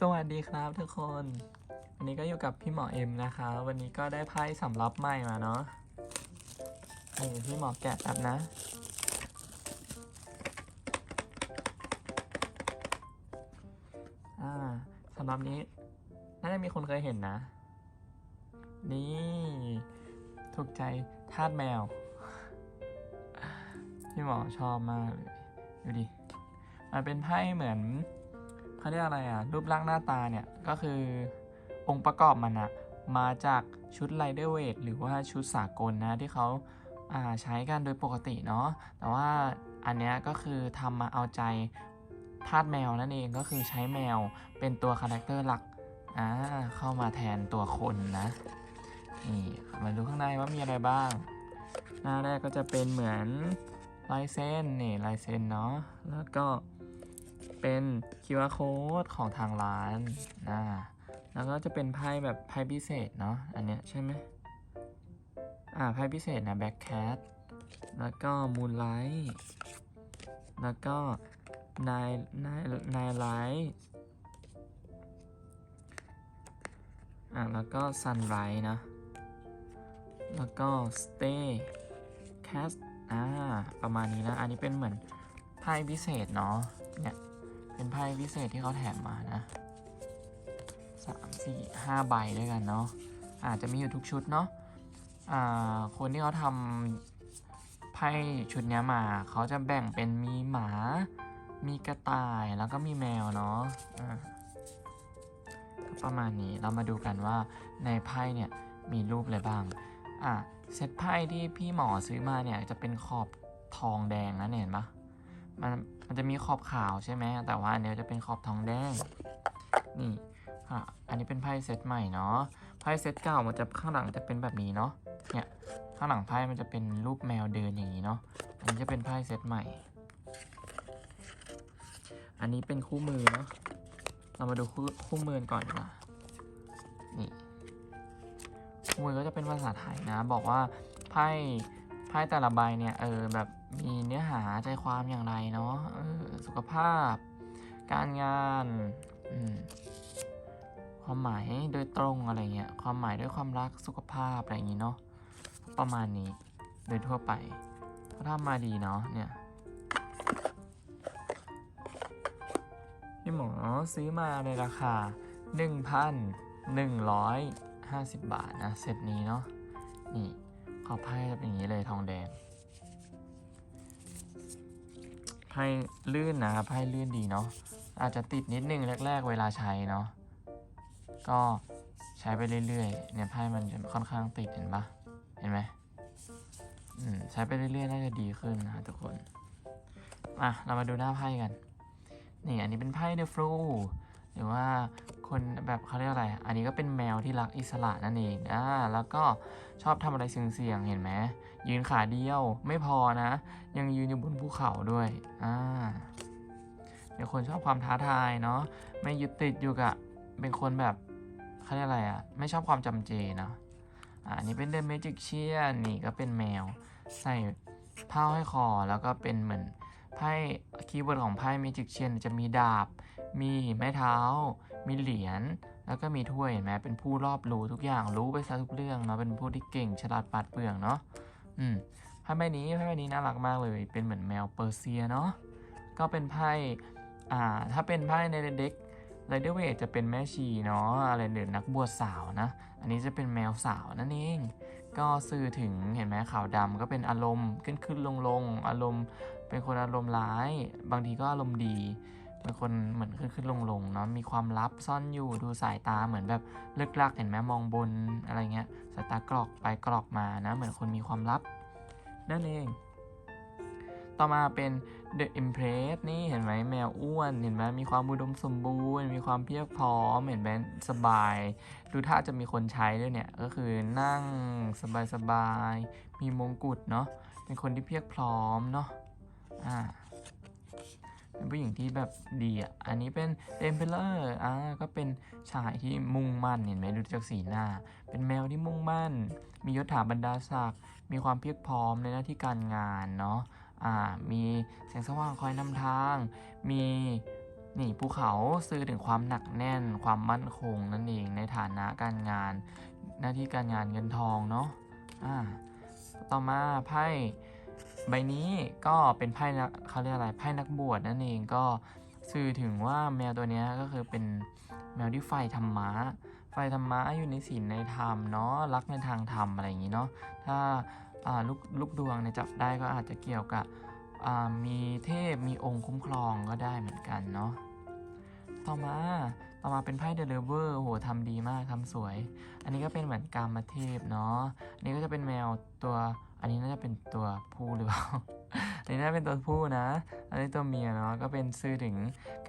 สวัสดีครับทุกคน วันนี้ก็อยู่กับพี่หมอเอ็มนะคะ วันนี้ก็ได้ไพ่สำรับใหม่มาเนาะนี่พี่หมอแกะแป๊บนะ อ่าสำรับนี้ น่าจะมีคนเคยเห็นนะ นี่ ถูกใจทาสแมว พี่หมอชอบมากเลย ดูดิ มันเป็นไพ่เหมือน เขาเรียกอะไรอะรูปร่างหน้าตาเนี่ย ก็คือองค์ประกอบมันอะมาจากชุดไรเดอร์เวทหรือว่าชุดสากลนะที่เขาาใช้กันโดยปกติเนาะแต่ว่าอันเนี้ยก็คือทำมาเอาใจทาสแมวนั่นเองก็คือใช้แมวเป็นตัวคาแรคเตอร์หลักอ่าเข้ามาแทนตัวคนนะนี่มาดูข้างในว่ามีอะไรบ้าง หน้าแรกก็จะเป็นเหมือนลายเส้นนี่ลายเส้นเนาะแล้วก็ เป็น QR code ของทางร้านนะแล้วก็จะเป็นไพ่แบบไพ่พิเศษเนาะอันเนี้ยใช่ไหมอ่าไพ่พิเศษนะ Black Cat แล้วก็ Moonlight แล้วก็ Nine Nine Nine Light อ่าแล้วก็ Sunrise นะ แล้วก็ Stay Cast อ่าประมาณนี้นะ อันนี้เป็นเหมือนไพ่พิเศษเนาะเนี่ย เป็นไพ่พิเศษที่เขาแถมมานะสามสี่ห้าใบด้วยกันเนาะอาจจะมีอยู่ทุกชุดเนาะอ่าคนที่เขาทำไพ่ชุดนี้มาเขาจะแบ่งเป็นมีหมา มีกระต่ายแล้วก็มีแมวเนาะอ่าก็ประมาณนี้เรามาดูกันว่าในไพ่เนี่ยมีรูปอะไรบ้างอะเซตไพ่ที่พี่หมอซื้อมาเนี่ยจะเป็นขอบทองแดงนะเนี่ยเห็นปะ มันมันจะมีขอบขาวใช่ไหมแต่ว่าอันนี้จะเป็นขอบทองแดง นี่อะอันนี้เป็นไพ่เซตใหม่เนาะ ไพ่เซตเก่ามันจะข้างหลังจะเป็นแบบนี้เนาะ เนี่ยข้างหลังไพ่มันจะเป็นรูปแมวเดินอย่างนี้เนาะ อันนี้จะเป็นไพ่เซตใหม่ อันนี้เป็นคู่มือเนาะ เรามาดูคู่คู่มือก่อนดีกว่านี่คู่มือก็จะเป็นภาษาไทยนะ บอกว่าไพ่ไพ่แต่ละใบเนี่ยเออแบบ มีเนื้อหาใจความอย่างไรเนาะสุขภาพ การงานความหมายโดยตรงอะไรเงี้ยความหมายด้วยความรักสุขภาพอะไรอย่างงี้เนาะประมาณนี้โดยทั่วไปเขาทำมาดีเนาะเนี่ยพี่หมอซื้อมาในราคา 1,150 บาทนะเซตนี้เนาะนี่ขอบไพ่จะเป็นอย่างนี้เลยทองแดง ไพ่ลื่นนะครับไพ่ลื่นดีเนาะอาจจะติดนิดนึงแรก ๆ เวลาใช้เนาะก็ใช้ไปเรื่อยๆเนี่ยไพ่มันจะค่อนข้างติดเห็นปะเห็นไหมอืมใช้ไปเรื่อยๆน่าจะดีขึ้นนะทุกคนอะเรามาดูหน้าไพ่กันนี่อันนี้เป็นไพ่เดอะฟลูหรือว่า คนแบบเขาเรียกอะไร อันนี้ก็เป็นแมวที่รักอิสระนั่นเองอ่าแล้วก็ชอบทำอะไรเสี่ยงๆเห็นไหมยืนขาเดียวไม่พอนะ ยังยืนอยู่บนภูเขาด้วยอ่าเป็นคนชอบความท้าทายเนาะไม่ยึดติดอยู่กับเป็นคนแบบเขาเรียกอะไรอะ่ะไม่ชอบความจำเจเนาะอ่าอันนี้เป็นเด e เมจิกเชียนี่ก็เป็นแมว ใส่ผ้าห้อยคอแล้วก็เป็นเหมือน ไพ่คีย์เวิร์ดของไพ่เมจิกเชียนจะมีดาบ มีไม้เท้า มีเหรียญแล้วก็มีถ้วยเห็นไหมเป็นผู้รอบรู้ทุกอย่างรู้ไปซะทุกเรื่องเนาะเป็นผู้ที่เก่งฉลาดปาดเปรื่องเนาะอืมไพ่ใบนี้ไพ่ใบนี้น่ารักมากเลยเป็นเหมือนแมวเปอร์เซียเนาะก็เป็นไพ่อ่าถ้าเป็นไพ่ในเด็กไรเดอร์เวทจะเป็นแม่ชีเนาะอะไรเด่นนักบวชสาวนะ อันนี้จะเป็นแมวสาวนั่นเอง ก็สื่อถึงเห็นไหมขาวดำก็เป็นอารมณ์ขึ้นขึ้นลงลงอารมณ์ เป็นคนอารมณ์ร้าย บางทีก็อารมณ์ดีเป็นคนเหมือนขึ้นขึ้นลงลงเนาะมีความลับซ่อนอยู่ดูสายตาเหมือนแบบเลิกลักเห็นไหมมองบนอะไรเงี้ยสายตากรอกไปกรอกมานะ เหมือนคนมีความลับนั่นเอง ต่อมาเป็น The Impress นี่เห็นไหมแมวอ้วน เห็นไหมมีความอุดมสมบูรณ์ มีความเพียบพร้อม เห็นไหมสบาย ดูท่าจะมีคนใช้ด้วยเนี่ย ก็คือนั่งสบายๆมีมงกุฎเนาะ เป็นคนที่เพียบพร้อมเนาะ อ่า เป็นผู้หญิงที่แบบดีอะ อันนี้เป็นเ e มเพลอร์อ่า ก็เป็นชายที่มุ่งมั่น เห็นไหมดูจากสีหน้า เป็นแมวที่มุ่งมั่น มียศถาบรรดาศักดิ์ มีความเพียบพร้อมในหน้าที่การงานเนาะ มีแสงสว่างคอยนำทาง มีนี่ภูเขาสื่อถึงความหนักแน่น ความมั่นคงนั่นเองในฐานะการงาน หน้าที่การงานเงินทองเนาะอ่าต่อมาไพ่ใบนี้ก็เป็นไพ่นักเขาเรียกอะไรไพ่นักบวชนั่นเองก็สื่อถึงว่าแมวตัวนี้ก็คือเป็นแมวที่ใฝ่ธรรมะใฝ่ธรรมะอยู่ในศีลในธรรมเนาะรักในทางธรรมอะไรอย่างนี้เนาะถ้า ลูกลูกดวงเนี่ยจับได้ก็อาจจะเกี่ยวกับมีเทพมีองค์คุ้มครองก็ได้เหมือนกันเนาะต่อมาต่อมาเป็นไพ่เดลเวอร์โหทำดีมากทำสวย อันนี้ก็เป็นเหมือนกามเทพเนาะอันนี้ก็จะเป็นแมวตัว อันนี้น่าจะเป็นตัวผู้หรือเปล่าอันนี้น่าจะเป็นตัวผู้นะ อันนี้ตัวเมียเนาะก็เป็นสื่อถึง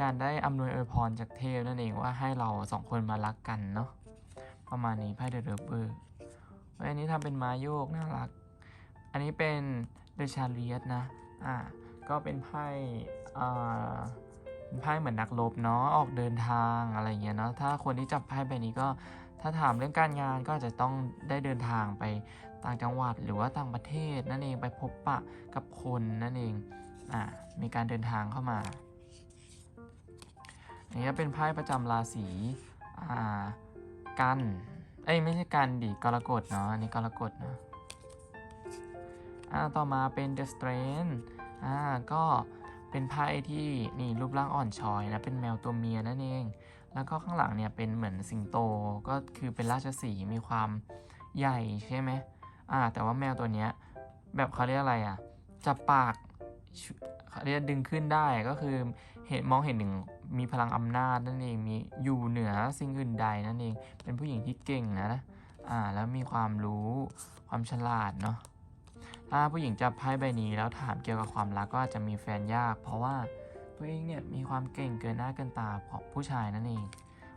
การได้อำนวยอวยพรจากเทพนั่นเองว่าให้เราสองคนมารักกันเนาะประมาณนี้ไพ่เดอะเรเบอร์อันนี้ทำเป็นม้าโยกน่ารัก อันนี้เป็นเดชาเลียสนะ อ่า ก็เป็นไพ่อ่าเป็นไพ่เหมือนนักรบเนาะ ออกเดินทางอะไรเงี้ยเนาะ ถ้าคนที่จับไพ่ใบนี้ก็ ถ้าถามเรื่องการงานก็จะต้องได้เดินทางไปต่างจังหวัดหรือว่าต่างประเทศนั่นเอง ไปพบปะกับคนนั่นเอง อ่า มีการเดินทางเข้ามาอันนี้เป็นไพ่ประจำราศี อ่า กัน เอ้ยไม่ใช่กันดิ กรกฎเนาะ อันนี้กรกฎเนาะ อ่าต่อมาเป็น The Strength อ่าก็เป็นไพ่ที่นี่รูปร่างอ่อนช้อยนะเป็นแมวตัวเมียนั่นเอง แล้วก็ข้างหลังเนี่ยเป็นเหมือนสิงโตก็คือเป็นราชสีมีความใหญ่ใช่ไหมอ่าแต่ว่าแมวตัวเนี้ยแบบเขาเรียกอะไรอะจับปากเขาเรียกดึงขึ้นได้ก็คือเห็นมองเห็นถึงมีพลังอำนาจนั่นเองมีอยู่เหนือสิ่งอื่นใดนั่นเองเป็นผู้หญิงที่เก่งนะอ่าแล้วมีความรู้ความฉลาดเนาะ ถ้าผู้หญิงจับไพ่ใบนี้แล้วถามเกี่ยวกับความรักก็อาจจะมีแฟนยาก เพราะว่าตัวเองเนี่ยมีความเก่งเกินหน้าเกินตาของผู้ชายนั่นเอง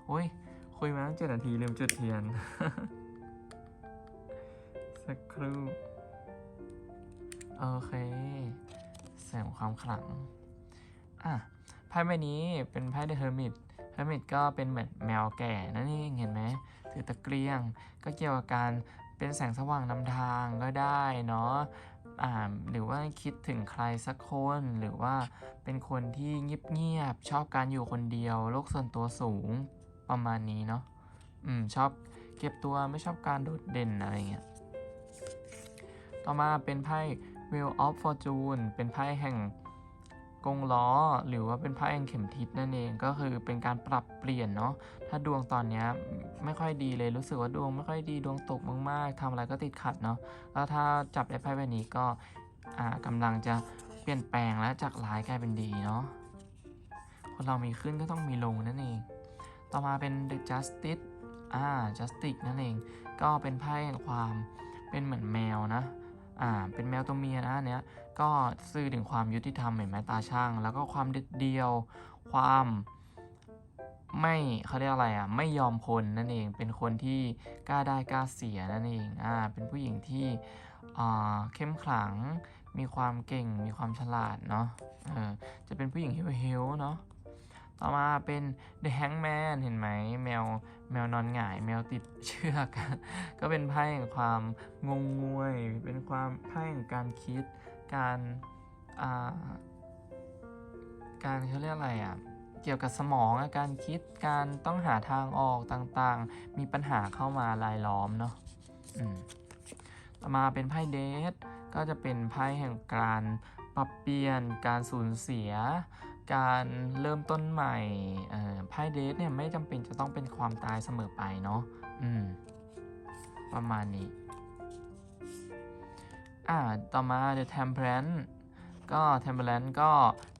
โอ้ยคุยมาตั้งเจ็ดนาทีลืมจุดเทียน สักครู่โอเค เสริมความขลัง อะไพ่ใบนี้เป็นไพ่เดอะเฮอร์มิตเฮอร์มิตก็เป็นเหมือนแมวแก่นั่นเองเห็นไหมถือตะเกียงก็เกี่ยวกับการ เป็นแสงสว่างนำทางก็ได้เนาะหรือว่าคิดถึงใครสักคนหรือว่าเป็นคนที่เงียบๆชอบการอยู่คนเดียวโลกส่วนตัวสูงประมาณนี้เนาะอืมชอบเก็บตัวไม่ชอบการโดดเด่นอะไรเงี้ยต่อมาเป็นไพ่ Wheel of Fortune เป็นไพ่แห่ง กงล้อหรือว่าเป็นไพ่แห่งเข็มทิศนั่นเองก็คือเป็นการปรับเปลี่ยนเนาะถ้าดวงตอนนี้ไม่ค่อยดีเลยรู้สึกว่าดวงไม่ค่อยดีดวงตกมากๆทำอะไรก็ติดขัดเนาะแล้วถ้าจับได้ไพ่ใบนี้ก็อ่ากำลังจะเปลี่ยนแปลงและจากร้ายกลายเป็นดีเนาะคนเรามีขึ้นก็ต้องมีลงนั่นเอง ต่อมาเป็น The Justice อ่า Justice นั่นเองก็เป็นไพ่แห่งความเป็นเหมือนแมวนะอ่าเป็นแมวตัวเมียนะเนี้ย ก็สื่อถึงความยุติธรรมเห็นไหมตาช่าง แล้วก็ความเด็ดเดียว ความไม่เขาเรียกอะไรอะไม่ยอมคนนั่นเองเป็นคนที่กล้าได้กล้าเสียนั่นเองอ่าเป็นผู้หญิงที่อ่าเข้มขลังมีความเก่งมีความฉลาดเนาะเออจะเป็นผู้หญิงเฮลๆเนาะต่อมาเป็น The Hangman เห็นไหมแมวแมวนอนหงาย แมวติดเชือก ก็เป็นไพ่แห่งความงงงวย เป็นความไพ่แห่งการคิด การอ่าการเขาเรียกอะไรอะเกี่ยวกับสมองอการคิดการต้องหาทางออกต่างๆ มีปัญหาเข้ามารายล้อมเนาะอืมต่อมาเป็นไพ่เดทก็จะเป็นไพ่แห่งการปรับเปลี่ยนการสูญเสีย การเริ่มต้นใหม่อ่อไพ่เดทเนี่ยไม่จำเป็นจะต้องเป็นความตายเสมอไปเนาะอืม ประมาณนี้ อ่าต่อมา The Temperance ก็ Temperance ก็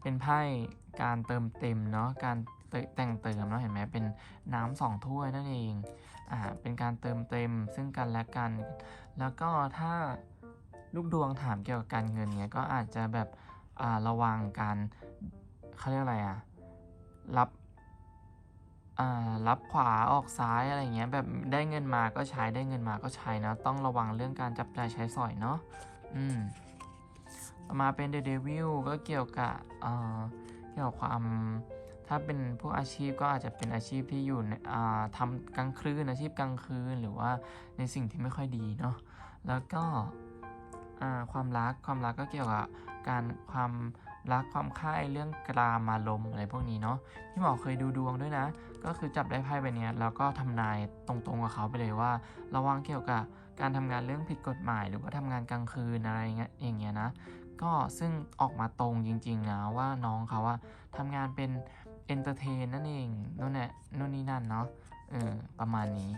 เป็นไพ่การเติมเต็มเนาะการแต่งเติมเนาะเห็นไหมเป็นน้ำสองถ้วยนั่นเองอ่าเป็นการเติมเต็มซึ่งกันและกัน แล้วก็ถ้าลูกดวงถามเกี่ยวกับการเงินเนี้ยก็อาจจะแบบอ่าระวังการเขาเรียกอะไรอะรับอ่ารับขวาออกซ้ายอะไรเงี้ยแบบได้เงินมาก็ใช้ได้เงินมาก็ใช้นะต้องระวังเรื่องการจับจ่ายใช้สอยเนาะ อืมต่อมาเป็น The Devil ก็เกี่ยวกับอ่าเกี่ยวกับความถ้าเป็นพวกอาชีพก็อาจจะเป็นอาชีพที่อยู่ในอ่าทำกลางคืนอาชีพกลางคืนหรือว่าในสิ่งที่ไม่ค่อยดีเนาะแล้วก็อ่าความรักความรักก็เกี่ยวกับการความรักความใคร่เรื่องกรามารมอะไรพวกนี้เนาะพี่หมอเคยดูดวงด้วยนะ ก็คือจับได้ไพ่ใบเนี้ยแล้วก็ทำนายตรงๆกับเขาไปเลยว่า ระวังเกี่ยวกับ การทำงานเรื่องผิดกฎหมาย หรือว่าทำงานกลางคืนอะไรเงี้ยอย่างเงี้ยนะก็ซึ่งออกมาตรงจริงๆนะว่าน้องเขาว่าทำงานเป็นเอนเตอร์เทนนั่นเองนู่นแหละนู่นนี่นั่นเนาะเออประมาณนี้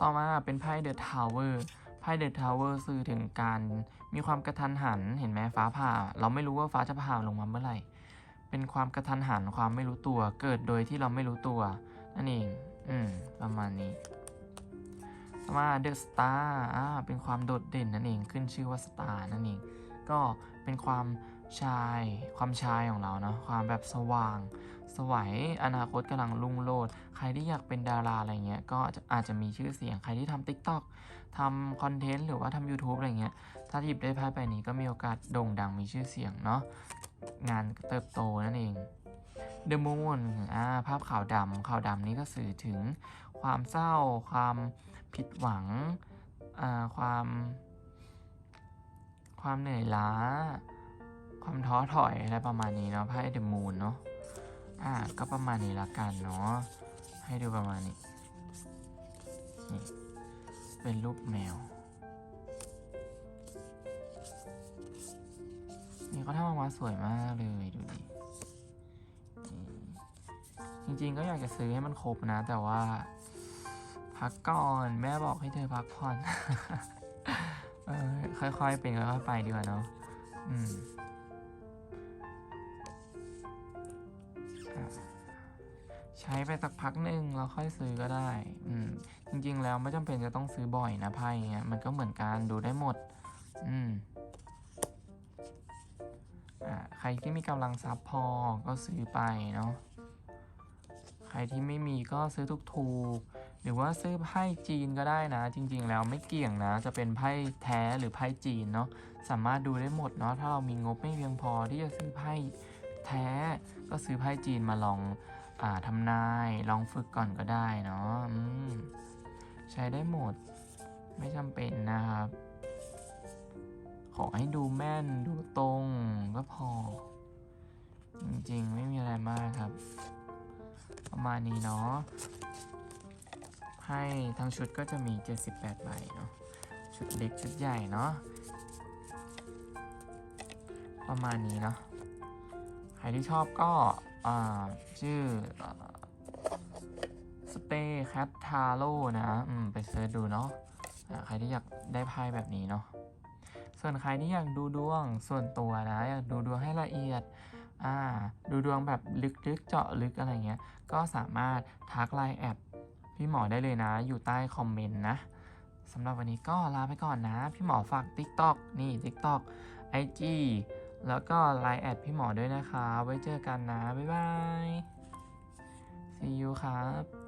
ต่อมาเป็นไพ่เดอะทาวเวอร์ไพ่เดอะทาวเวอร์สื่อถึงการมีความกระทันหันเห็นไหมฟ้าผ่า เราไม่รู้ว่าฟ้าจะผ่าลงมาเมื่อไหร่ เป็นความกระทันหันความไม่รู้ตัว เกิดโดยที่เราไม่รู้ตัว นั่นเอง อืม ประมาณนี้ ต่อมาเดอะสตาร์อ่าเป็นความโดดเด่นนั่นเองขึ้นชื่อว่าสตาร์นั่นเองก็เป็นความชายความชายของเราเนาะความแบบสว่าง สวัยอนาคตกำลังรุ่งโรจน์ใครที่อยากเป็นดาราอะไรเงี้ยก็อาจจะมีชื่อเสียงใครที่ทำ TikTok ทำคอนเทนต์หรือว่าทำ YouTube อะไรเงี้ยถ้าหยิบได้ไพ่ใบนี้ก็มีโอกาสโด่งดังมีชื่อเสียงเนาะงานเติบโตนั่นเอง The Moon อ่าภาพขาวดำขาวดำนี้ก็สื่อถึงความเศร้าความ ผิดหวังความ ความเหนื่อยล้า ความท้อถอยอะไรประมาณนี้เนาะไพ่ The Moon เนาะอ่าก็ประมาณนี้ละกันเนาะให้ดูประมาณนี้นี่เป็นรูปแมวนี่เขาทำออกมาสวยมากเลยดูดิจริงๆก็อยากจะซื้อให้มันครบนะ แต่ว่า พักก่อน แม่บอกให้เธอพักผ่อนเออค่อยๆเป็นค่อยๆไปดีกว่าเนาะอืมใช้ไปสักพักหนึ่งแล้วค่อยซื้อก็ได้ อืม จริงๆแล้วไม่จำเป็นจะต้องซื้อบ่อยนะไพ่เงี้ยมันก็เหมือนกันดูได้หมด อืมอ่าใครที่มีกำลังทรัพย์พอก็ซื้อไปเนาะใครที่ไม่มีก็ซื้อถูกๆ หรือว่าซื้อไพ่จีนก็ได้นะ จริง ๆ แล้วไม่เกี่ยงนะ จะเป็นไพ่แท้หรือไพ่จีนเนาะสามารถดูได้หมดเนาะถ้าเรามีงบไม่เพียงพอที่จะซื้อไพ่แท้ก็ซื้อไพ่จีนมาลองอ่าทำนายลองฝึกก่อนก็ได้เนาะอืมใช้ได้หมด ไม่จำเป็นนะครับ ขอให้ดูแม่นดูตรงก็พอ จริงๆ ไม่มีอะไรมากครับ ประมาณนี้เนาะ ให้ทั้งชุดก็จะมี 78 ใบเนาะ ชุดเล็กชุดใหญ่เนาะ ประมาณนี้เนาะ ใครที่ชอบก็ชื่อสเตย์แคททาโร่นะอืมไปเสิร์ชดูเนาะใครที่อยากได้ไพ่แบบนี้เนาะ ส่วนใครที่อยากดูดวงส่วนตัวนะ อยากดูดวงให้ละเอียดอ่าดูดวงแบบลึกๆเจาะลึกอะไรเงี้ย ก็สามารถทักไลน์แอด พี่หมอได้เลยนะ อยู่ใต้คอมเมนต์นะสำหรับวันนี้ก็ลาไปก่อนนะ พี่หมอฝาก TikTok นี่ TikTok IG แล้วก็ไลน์แอดพี่หมอด้วยนะคะ ไว้เจอกันนะ บ๊ายบาย see you ครับ